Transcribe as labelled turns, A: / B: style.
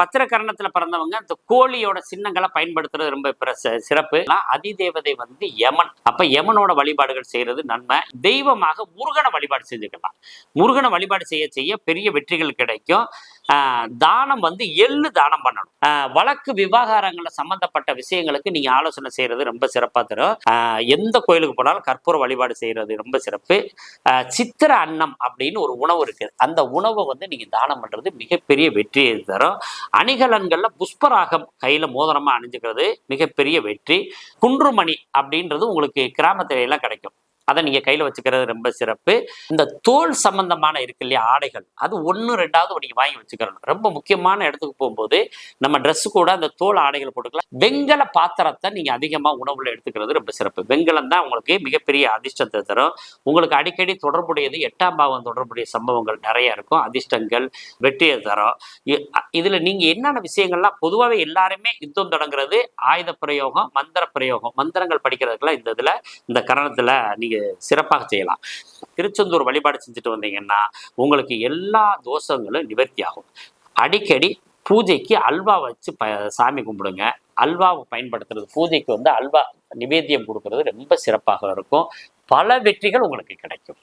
A: பத்திரக்கரணத்துல பிறந்தவங்க இந்த கோழியோட சின்னங்களை பயன்படுத்துறது ரொம்ப சிறப்பு. அதிதேவதை வந்து யமன். அப்ப யமனோட வழிபாடுகள் செய்யறது நன்மை. தெய்வமாக முருகனை வழிபாடு செஞ்சுக்கலாம் முருகனை வழிபாடு செய்ய செய்ய பெரிய வெற்றிகள் கிடைக்கும். தானம் வந்து எள்ளு தானம் பண்ணணும். வழக்கு விவகாரங்கள்ல சம்பந்தப்பட்ட விஷயங்களுக்கு நீங்க ஆலோசனை செய்யறது ரொம்ப சிறப்பா தரும். ஆஹ் எந்த கோயிலுக்கு போனாலும் கற்பூர வழிபாடு செய்யறது ரொம்ப சிறப்பு. ஆஹ் சித்திர அன்னம் அப்படின்னு ஒரு உணவு இருக்கு. அந்த உணவை வந்து நீங்க தானம் பண்றது மிகப்பெரிய வெற்றியை தரும். அணிகலன்கள்ல புஷ்பராகம் கையில மோதிரமா அணிஞ்சுக்கிறது மிகப்பெரிய வெற்றி. குன்றுமணி அப்படின்றது உங்களுக்கு கிராமத்துல எல்லாம் கிடைக்கும். அதை நீங்க கையில வச்சுக்கிறது ரொம்ப சிறப்பு. இந்த தோல் சம்பந்தமான இருக்கு இல்லையா ஆடைகள் அது ஒன்று ரெண்டாவது நீங்க வாங்கி வச்சுக்கிறணும் ரொம்ப முக்கியமான இடத்துக்கு போகும்போது நம்ம ட்ரெஸ்ஸு கூட அந்த தோல் ஆடைகள் போட்டுக்கலாம். வெங்கல பாத்திரத்தை நீங்க அதிகமா உணவுல எடுத்துக்கிறது ரொம்ப சிறப்பு. வெங்கலம் தான் உங்களுக்கு மிகப்பெரிய அதிர்ஷ்டத்தை தரும். உங்களுக்கு அடிக்கடி தொடர்புடையது எட்டாம் பாவம் தொடர்புடைய சம்பவங்கள் நிறைய இருக்கும். அதிர்ஷ்டங்கள் வெற்றியை தரும். இ- அ- இதுல நீங்க என்னென்ன விஷயங்கள்லாம் பொதுவாகவே எல்லாருமே யுத்தம் தொடங்குறது ஆயுத பிரயோகம் மந்திர பிரயோகம் மந்திரங்கள் படிக்கிறதுக்கெல்லாம் இந்த இதுல இந்த கரணத்துல நீங்கள் சிறப்பாக செய்யலாம். திருச்செந்தூர் வழிபாடு செஞ்சுட்டு வந்தீங்கன்னா உங்களுக்கு எல்லா தோஷங்களும் நிவர்த்தி ஆகும் அடிக்கடி பூஜைக்கு அல்வா வச்சு ப சாமி கும்பிடுங்க. அல்வாவை பயன்படுத்துறது பூஜைக்கு வந்து அல்வா நிவேத்தியம் கொடுக்கறது ரொம்ப சிறப்பாக இருக்கும். பல வெற்றிகள் உங்களுக்கு கிடைக்கும்.